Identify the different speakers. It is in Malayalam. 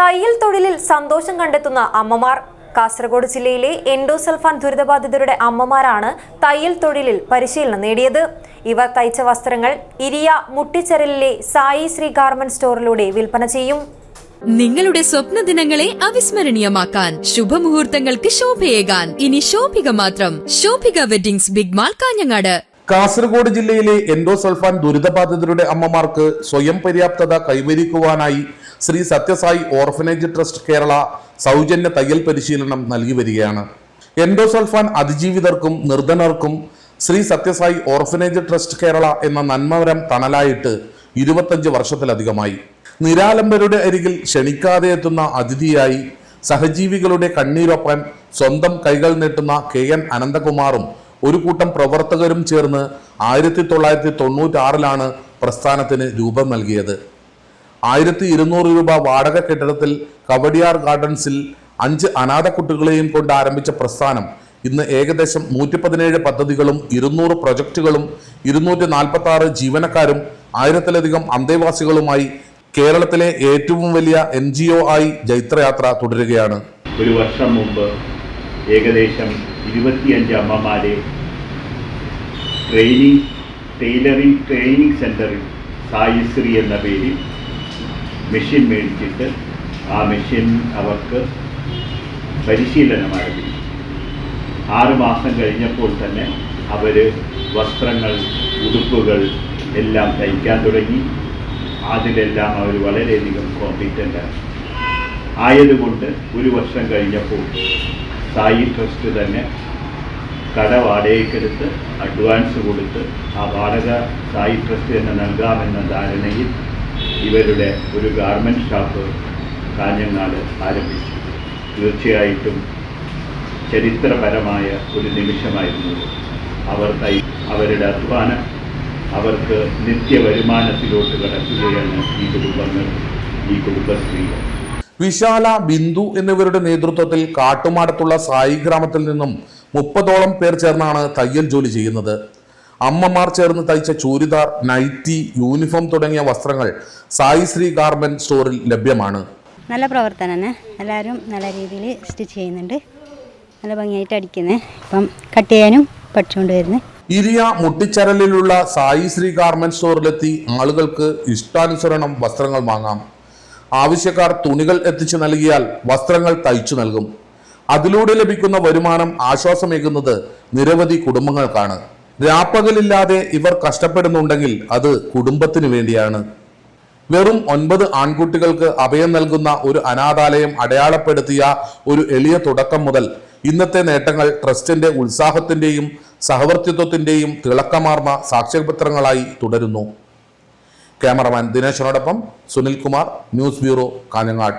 Speaker 1: തയ്യൽ തൊഴിലിൽ സന്തോഷം കണ്ടെത്തുന്ന അമ്മമാർ. കാസർഗോഡ് ജില്ലയിലെ എൻഡോസൽഫാൻ ദുരിതബാധിതരുടെ അമ്മമാരാണ് തയ്യൽ തൊഴിലിൽ പരിശീലനം നേടിയത്. ഇവർ തയ്ച്ച വസ്ത്രങ്ങൾ ഇരിയ മുട്ടിച്ചരലിലെ സായി ശ്രീ ഗാർമെന്റ് സ്റ്റോറിലൂടെ വിൽപ്പന ചെയ്യും.
Speaker 2: നിങ്ങളുടെ സ്വപ്ന ദിനങ്ങളെ അവിസ്മരണീയമാക്കാൻ ശുഭമുഹൂർത്തങ്ങൾക്ക് ശോഭയേകാൻ. ഇനി ശോഭിക മാത്രം. Shobhika weddings big mall Kanhangad.
Speaker 3: Kasaragod ജില്ലയിലെ എൻഡോസൾഫാൻ ദുരിതബാധിതരുടെ അമ്മമാർക്ക് സ്വയം പര്യാപ്തത കൈവരിക്കുവാനായി ശ്രീ സത്യസായി ഓർഫനേജ് ട്രസ്റ്റ് കേരള സൗജന്യ തയ്യൽ പരിശീലനം നൽകി വരികയാണ്. എൻഡോസൾഫാൻ അതിജീവിതർക്കും നിർധനർക്കും ശ്രീ സത്യസായി ഓർഫനേജ് ട്രസ്റ്റ് കേരള എന്ന നന്മവരം തണലായിട്ട് ഇരുപത്തഞ്ച് വർഷത്തിലധികമായി. നിരാലംബരുടെ അരികിൽ ക്ഷണിക്കാതെ എത്തുന്ന അതിഥിയായി സഹജീവികളുടെ കണ്ണീരൊപ്പാൻ സ്വന്തം കൈകൾ നീട്ടുന്ന കെ എൻ അനന്തകുമാറും ഒരു കൂട്ടം പ്രവർത്തകരും ചേർന്ന് ആയിരത്തി തൊള്ളായിരത്തി തൊണ്ണൂറ്റാറിലാണ് പ്രസ്ഥാനത്തിന് രൂപം നൽകിയത്. ആയിരത്തി ഇരുന്നൂറ് രൂപ വാടക കെട്ടിടത്തിൽ കവടിയാർ ഗാർഡൻസിൽ അഞ്ച് അനാഥ കുട്ടികളെയും കൊണ്ട് ആരംഭിച്ച പ്രസ്ഥാനം. ഇന്ന് ഏകദേശം നൂറ്റി പതിനേഴ് പദ്ധതികളും ഇരുന്നൂറ് പ്രൊജക്റ്റുകളും ഇരുന്നൂറ്റി നാൽപ്പത്തി ആറ് ജീവനക്കാരും ആയിരത്തിലധികം അന്തേവാസികളുമായി കേരളത്തിലെ ഏറ്റവും വലിയ എൻ ജി ഒ ആയി ജൈത്രയാത്ര തുടരുകയാണ്.
Speaker 4: ഒരു വർഷം മുമ്പ് ഏകദേശം ഇരുപത്തിയഞ്ച് അമ്മമാരെ ട്രെയിനിങ് ടൈലറിംഗ് ട്രെയിനിങ് സെന്ററിൽ സായിശ്രീ എന്ന പേരിൽ മെഷീൻ മേടിച്ചിട്ട് ആ മെഷീൻ അവർക്ക് പരിശീലനം ആരംഭിച്ചു ആറ് മാസം കഴിഞ്ഞപ്പോൾ തന്നെ അവർ വസ്ത്രങ്ങൾ ഉടുപ്പുകൾ എല്ലാം തയ്ക്കാൻ തുടങ്ങി. അതിലെല്ലാം അവർ വളരെയധികം കോമ്പിറ്റന്റ് ആയതുകൊണ്ട് ഒരു വർഷം കഴിഞ്ഞപ്പോൾ സായി ട്രസ്റ്റ് തന്നെ കട വാടകയ്ക്കെടുത്ത് അഡ്വാൻസ് കൊടുത്ത് ആ വാടക സായി ട്രസ്റ്റ് തന്നെ നൽകാമെന്ന ധാരണയിൽ ഇവരുടെ ഒരു ഗാർമെന്റ് ഷാപ്പ് കാഞ്ഞങ്ങാട് ആരംഭിച്ചു. തീർച്ചയായിട്ടും ചരിത്രപരമായ ഒരു നിമിഷമായിരുന്നു അവർ തൈ അവരുടെ അധ്വാനം അവർക്ക് നിത്യ വരുമാനത്തിലോട്ട് കടക്കുകയാണ് ഈ കുടുംബങ്ങൾ ഈ കുടുംബശ്രീ.
Speaker 3: വിശാല ബിന്ദു എന്നിവരുടെ നേതൃത്വത്തിൽ കാട്ടുമാടത്തുള്ള സായി ഗ്രാമത്തിൽ നിന്നും മുപ്പതോളം പേർ ചേർന്നാണ് തയ്യൽ ജോലി ചെയ്യുന്നത്. അമ്മമാർ ചേർന്ന് തയ്ച്ച ചൂരിദാർ നൈറ്റി യൂണിഫോം തുടങ്ങിയ വസ്ത്രങ്ങൾ സായി ശ്രീ ഗാർമെന്റ് സ്റ്റോറിൽ ലഭ്യമാണ്.
Speaker 5: നല്ല പ്രവർത്തനം എല്ലാവരും നല്ല രീതിയിൽ സ്റ്റിച്ച് ചെയ്യുന്നുണ്ട്. നല്ല ഭംഗിയായിട്ട് അടിക്കുന്നത് ഇപ്പം കട്ട് ചെയ്യാനും പഠിച്ചുകൊണ്ട് വരുന്നത്
Speaker 3: ഇരിയ മുട്ടിച്ചരലിലുള്ള സായി ശ്രീ ഗാർമെന്റ് സ്റ്റോറിലെത്തി ആളുകൾക്ക് ഇഷ്ടാനുസരണം വസ്ത്രങ്ങൾ വാങ്ങാം. ആവശ്യക്കാർ തുണികൾ എത്തിച്ചു നൽകിയാൽ വസ്ത്രങ്ങൾ തയ്ച്ചു നൽകും. അതിലൂടെ ലഭിക്കുന്ന വരുമാനം ആശ്വാസമേകുന്നത് നിരവധി കുടുംബങ്ങൾക്കാണ്. രാപ്പകലില്ലാതെ ഇവർ കഷ്ടപ്പെടുന്നുണ്ടെങ്കിൽ അത് കുടുംബത്തിനു വേണ്ടിയാണ്. വെറും ഒൻപത് ആൺകുട്ടികൾക്ക് അഭയം നൽകുന്ന ഒരു അനാഥാലയം അടയാളപ്പെടുത്തിയ ഒരു എളിയ തുടക്കം മുതൽ ഇന്നത്തെ നേട്ടങ്ങൾ ട്രസ്റ്റിന്റെ ഉത്സാഹത്തിന്റെയും സഹവർത്തിത്വത്തിന്റെയും തിളക്കമാർന്ന സാക്ഷ്യപത്രങ്ങളായി തുടരുന്നു. ക്യാമറമാൻ ദിനേശനോടൊപ്പം സുനിൽകുമാർ ന്യൂസ് ബ്യൂറോ കാഞ്ഞങ്ങാട്.